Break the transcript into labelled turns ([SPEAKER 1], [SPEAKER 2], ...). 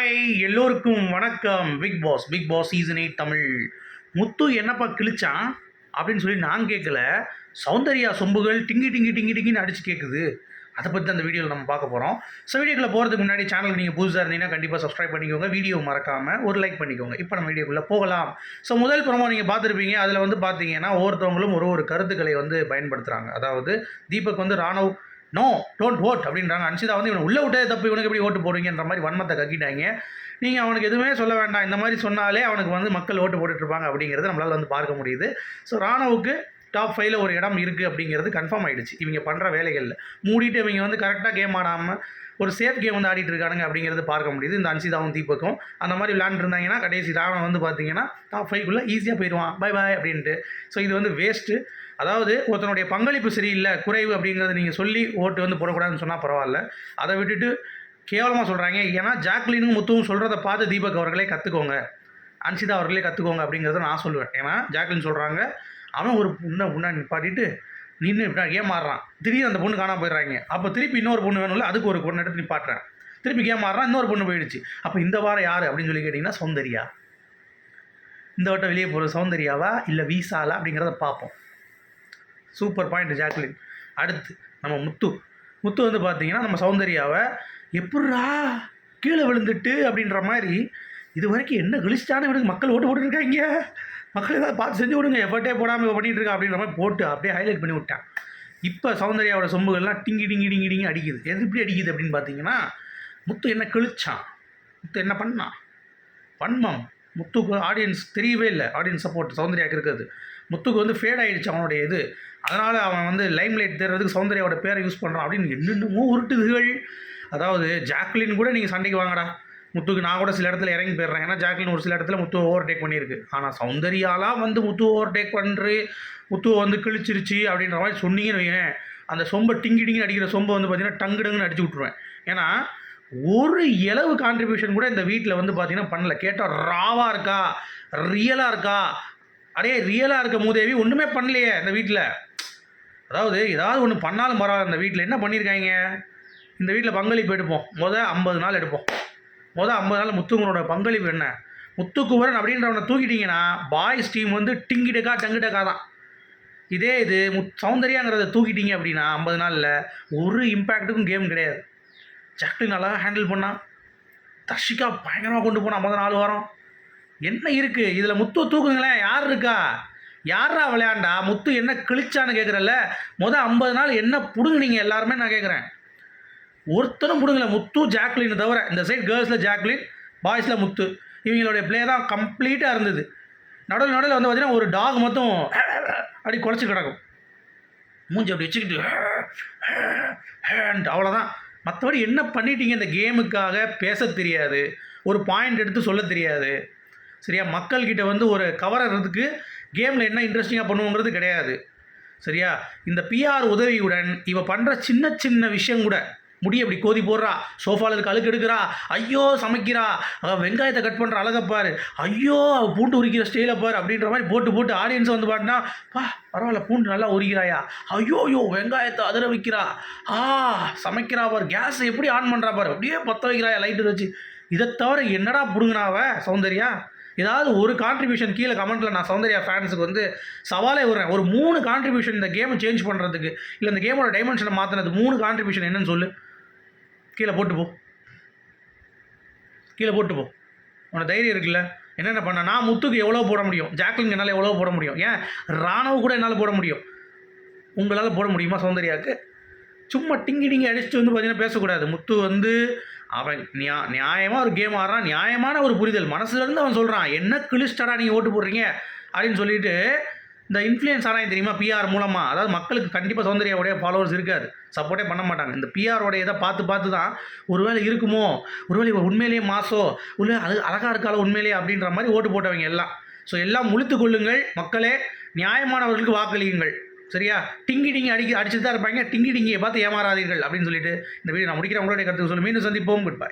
[SPEAKER 1] Hi எல்லோருக்கும் வணக்கம். Bigg Boss Bigg Boss season eight Tamil. Muthu என்னப்பா கிழிச்சான் அப்படின்னு சொல்லி நான் கேட்கல சௌந்தர்யா சொம்புகள் டிங்கி டிங்கி டிங்கி டிங்கின்னு அடிச்சு கேட்குது அதை பற்றி அந்த வீடியோவில் நம்ம பார்க்க போகிறோம் ஸோ வீடியோக்குள்ளே போகிறதுக்கு முன்னாடி சேனலுக்கு நீங்கள் புதுசாக இருந்தீங்கன்னா கண்டிப்பாக சப்ஸ்கிரைப் பண்ணிக்கோங்க. வீடியோ மறக்காமல் ஒரு லைக் பண்ணிக்கோங்க. இப்போ நம்ம வீடியோக்குள்ளே போகலாம். ஸோ முதல் ப்ரோமோ நீங்கள் பார்த்துருப்பீங்க. அதில் வந்து பார்த்தீங்கன்னா ஒவ்வொருத்தவங்களும் ஒரு ஒரு கருத்துக்களை வந்து பயன்படுத்துகிறாங்க அதாவது தீபக் வந்து ராணுவ நோ டோன்ட் ஓட் அப்படின்றாங்க. அன்சிதா வந்து இவனை உள்ளே விட்டே தப்பு. இவனுக்கு எப்படி ஓட்டு போடுவீங்கன்ற மாதிரி வன்மத்தை கக்கிட்டாங்க. நீங்கள் அவனுக்கு எதுவுமே சொல்ல வேண்டாம். இந்த மாதிரி சொன்னாலே அவனுக்கு வந்து மக்கள் ஓட்டு போட்டுட்ருப்பாங்க அப்படிங்கிறது நம்மளால் வந்து பார்க்க முடியுது. ஸோ ராணுவுக்கு டாப் ஃபைவ்ல ஒரு இடம் இருக்குது அப்படிங்கிறது கன்ஃபார்ம் ஆகிடுச்சு இவங்க பண்ணுற வேலைகளில். மூடிட்டு இவங்க வந்து கரெக்டாக கேம் ஆடாமல் ஒரு சேஃப் கேம் வந்து ஆடிட்டு இருக்கானுங்க அப்படிங்கிறது பார்க்க முடியுது. இந்த அன்சிதாவும் தீபக்கும். அந்த மாதிரி விளாண்டுருந்தாங்கன்னா கடைசி ராவணன் வந்து பார்த்தீங்கன்னா டாப் ஃபைவ்க்குள்ளே ஈஸியாக போயிடுவான் பை பாய் அப்படின்ட்டு. ஸோ இது வந்து வேஸ்ட்டு அதாவது ஒருத்தனுடைய பங்களிப்பு சரியில்லை குறைவு அப்படிங்கிறத நீங்கள் சொல்லி ஓட்டு வந்து போடக்கூடாதுன்னு சொன்னால் பரவாயில்ல. அதை விட்டுட்டு கேவலமாக சொல்கிறாங்க ஏன்னா ஜாக்லினும் முத்துவும் சொல்கிறத பார்த்து தீபக் அவர்களே கற்றுக்கோங்க அன்சிதா அவர்களே கற்றுக்கோங்க அப்படிங்கிறத நான் சொல்லுவேன். ஏன்னா ஜாக்லின் சொல்கிறாங்க அவன் ஒரு பொண்ணை முன்னாடி நிப்பாட்டிட்டு நின்று ஏமாறுறான். திடீர்னு அந்த பொண்ணு காணாம போயிடுறாங்க. அப்போ திருப்பி இன்னொரு பொண்ணு வேணும்ல அதுக்கு ஒரு பொண்ணு எடுத்து நிப்பாட்டுறேன். திருப்பி ஏமாறுறான் இன்னொரு பொண்ணு போயிடுச்சு. அப்போ இந்த வாரம் யார் அப்படின்னு சொல்லி கேட்டிங்கன்னா சௌந்தர்யா. இந்த வட்டம் வெளியே போகிற சௌந்தர்யாவா இல்லை வீசாலா அப்படிங்கிறத பார்ப்போம். Super point Jacqueline. அடுத்து நம்ம முத்து. முத்து வந்து பார்த்தீங்கன்னா நம்ம சௌந்தர்யாவை எப்பட்றா கீழே விழுந்துட்டு அப்படின்ற மாதிரி இது வரைக்கும் என்ன கிழிச்சிட்டான இவனுக்கு மக்கள் ஓட்டு போட்டுருக்காங்க மக்கள் ஏதாவது பார்த்து செஞ்சு விடுங்க. எஃபர்ட்டே போடாமல் இவன் இருக்கா அப்படின்ற மாதிரி போட்டு அப்படியே ஹைலைட் பண்ணி விட்டான் இப்போ சௌந்தர்யாவோட சொம்புகள்லாம் டிங்கி டிங்கி டிங்கி டிங்கி அடிக்குது. எது எப்படி அடிக்குது அப்படின்னு பார்த்தீங்கன்னா முத்து என்ன கிழிச்சான் முத்து என்ன பண்ணான் வன்மம். முத்துக்கு ஆடியன்ஸ் தெரியவே இல்லை. ஆடியன்ஸ் சப்போர்ட் சௌந்தர்யாவுக்கு இருக்கிறது. முத்துக்கு வந்து ஃபேட் ஆகிடுச்சு அவனுடைய இது. அதனால் அவன் வந்து லைம் லைட் தேர்றதுக்கு சௌந்தர்யாவோட பேரை யூஸ் பண்ணுறான் அப்படின்னு என்னென்னமோ உருட்டுதுகள். அதாவது ஜாக்லின் கூட நீங்கள் சண்டைக்கு வாங்கடா. முத்துக்கு நான் கூட சில இடத்துல இறங்கி போயிடுறேன். ஏன்னா ஜாக்லின் ஒரு சில இடத்துல முத்து ஓவர் டேக் பண்ணியிருக்கு. ஆனால் சௌந்தர்யாலாம் வந்து முத்து ஓவர் டேக் பண்ணுறது முத்து வந்து கிழிச்சிருச்சு அப்படின்ற மாதிரி சொன்னீங்கன்னு வைங்க அந்த சொம்பை டிங்கி டிங்கி அடிக்கிற சொம்பை வந்து பார்த்தீங்கன்னா டங்கு டங்குன்னு அடிச்சு விட்ருவேன் ஏன்னா ஒரு இளவு கான்ட்ரிபியூஷன் கூட இந்த வீட்டில் வந்து பார்த்தீங்கன்னா பண்ணல. கேட்டால் ராவாக இருக்கா? ரியலாக இருக்கா? அடே ரியலாக இருக்க மூதேவி ஒன்றுமே பண்ணலையே இந்த வீட்டில் அதாவது ஏதாவது ஒன்று பண்ணாலும் பரவாயில்ல இந்த வீட்டில் என்ன பண்ணியிருக்காங்க? இந்த வீட்டில் பங்களிப்பு எடுப்போம். முதல் ஐம்பது நாள் எடுப்போம். மொதல் ஐம்பது நாள் முத்துக்குனோட பங்களிப்பு என்ன? முத்துக்குமரன் அப்படின்றவனை தூக்கிட்டீங்கன்னா பாய்ஸ் டீம் வந்து டிங்கிடக்கா டங்குடக்கா தான். இதே இது முத் சௌந்தர்யாங்கிறத தூக்கிட்டீங்க அப்படின்னா ஐம்பது நாளில் ஒரு இம்பேக்ட்டுக்கும் கேம் கிடையாது. ஜாக்லின் நல்லா ஹேண்டில் பண்ணான் தர்ஷிகா பயங்கரமாக கொண்டு போனான் ஐம்பது நாலு வாரம். என்ன இருக்குது இதில் முத்து தூக்குங்களேன் யார் இருக்கா? யாரா விளையாண்டா? முத்து என்ன கிழிச்சான்னு கேட்குறல்ல மொதல் ஐம்பது நாள் என்ன பிடுங்குனீங்க எல்லாருமே நான் கேட்குறேன் ஒருத்தரும் கொடுங்கல முத்து ஜாக்லின் தவிர இந்த சைடு கேர்ள்ஸில் ஜாக்லின் பாய்ஸில் முத்து. இவங்களுடைய ப்ளே தான் கம்ப்ளீட்டாக இருந்தது. நடுவில் நடுவில் வந்து பார்த்தீங்கன்னா ஒரு டாக் மட்டும் அப்படி குறைச்சி கிடக்கும். மூஞ்சி அப்படி வச்சுக்கிட்டு ஹேண்ட் அவ்வளோதான் மற்றபடி என்ன பண்ணிட்டீங்க இந்த கேமுக்காக பேச தெரியாது. ஒரு பாயிண்ட் எடுத்து சொல்ல தெரியாது. சரியா? மக்கள்கிட்ட வந்து ஒரு கவரறதுக்கு கேமில் என்ன இன்ட்ரெஸ்டிங்காக பண்ணுவோங்கிறது கிடையாது. சரியா? இந்த பிஆர் உதவியுடன் இவ பண்ணுற சின்ன சின்ன விஷயம் கூட முடி அப்படி கோதி போடுறா சோஃபாவில் இருக்க அழுக்கு எடுக்கிறா ஐயோ சமைக்கிறா. வெங்காயத்தை கட் பண்ணுற அழகை பாரு. ஐயோ அவ பூண்டு உரிக்கிற ஸ்டைலை பாரு அப்படின்ற மாதிரி போட்டு போட்டு ஆடியன்ஸ் வந்து பாட்டினா பா பரவாயில்ல பூண்டு நல்லா உரிக்கிறாயா? ஐயோ ஐயோ வெங்காயத்தை அதிர வைக்கிறா. ஆ சமைக்கிறா பாரு. கேஸை எப்படி ஆன் பண்ணுறா பாரு. அப்படியே பற்ற வைக்கிறாயா லைட்டு வச்சு. இதை தவிர என்னடா பிடுங்கினாவ சௌந்தர்யா? ஏதாவது ஒரு கான்ட்ரிபியூஷன் கீழே கமெண்ட்டில் நான் சௌந்தர்யா ஃபேன்ஸுக்கு வந்து சவாலே விடுறேன். ஒரு மூணு கான்ட்ரிபியூஷன் இந்த கேமை சேஞ்ச் பண்ணுறதுக்கு இல்லை இந்த கேமோட டைமென்ஷனை மாற்றினது மூணு கான்ட்ரிபியூஷன் என்னன்னு சொல்லு. கீழே போட்டு போ. கீழே போட்டு போ. உனக்கு தைரியம் இருக்குல்ல? என்னென்ன பண்ண? நான் முத்துக்கு எவ்வளோ போட முடியும்? ஜாக்லின் என்னால் எவ்வளோ போட முடியும்? ஏன்? ராணுவ கூட என்னால் போட முடியும். உங்களால் போட முடியுமா சௌந்தர்யாவுக்கு? சும்மா டிங்கி டிங்கி அடிச்சுட்டு வந்து பார்த்தீங்கன்னா பேசக்கூடாது. முத்து வந்து அவன் நியா நியாயமாக ஒரு கேம் ஆடுறான். நியாயமான ஒரு புரிதல். மனசுலேருந்து அவன் சொல்கிறான் என்ன கிளிஸ்டடா நீங்கள் ஓட்டு போடுறீங்க? அப்படின்னு சொல்லிட்டு இந்த இன்ஃப்ளூயன்ஸ் ஆனால் தெரியுமா? பிஆர் மூலமாக அதாவது மக்களுக்கு கண்டிப்பாக சௌந்தர்யாவுடைய ஃபாலோவர்ஸ் இருக்காது. சப்போர்ட்டே பண்ண மாட்டாங்க. இந்த பிஆரோடைய இதை பார்த்து பார்த்து தான் ஒருவேளை இருக்குமோ? ஒருவேளை இவள் உண்மையிலேயே மாசோ? உள்ள அது அழகாக இருக்கால உண்மையிலேயே அப்படின்ற மாதிரி ஓட்டு போட்டவங்க எல்லாம். ஸோ எல்லாம் முழுத்து கொள்ளுங்கள். மக்களே நியாயமானவர்களுக்கு வாக்களியுங்கள். சரியா? டிங்கி டிங்கி அடிக்க அடிச்சுட்டு தான் இருப்பாங்க. டிங்கி டிங்கியை பார்த்து ஏமாறாதீர்கள் அப்படின்னு சொல்லிட்டு இந்த வீடியோ நான் முடிக்கிறேன். உங்களுடைய கருத்து சொல்லி மீண்டும் சந்திப்போம். Good bye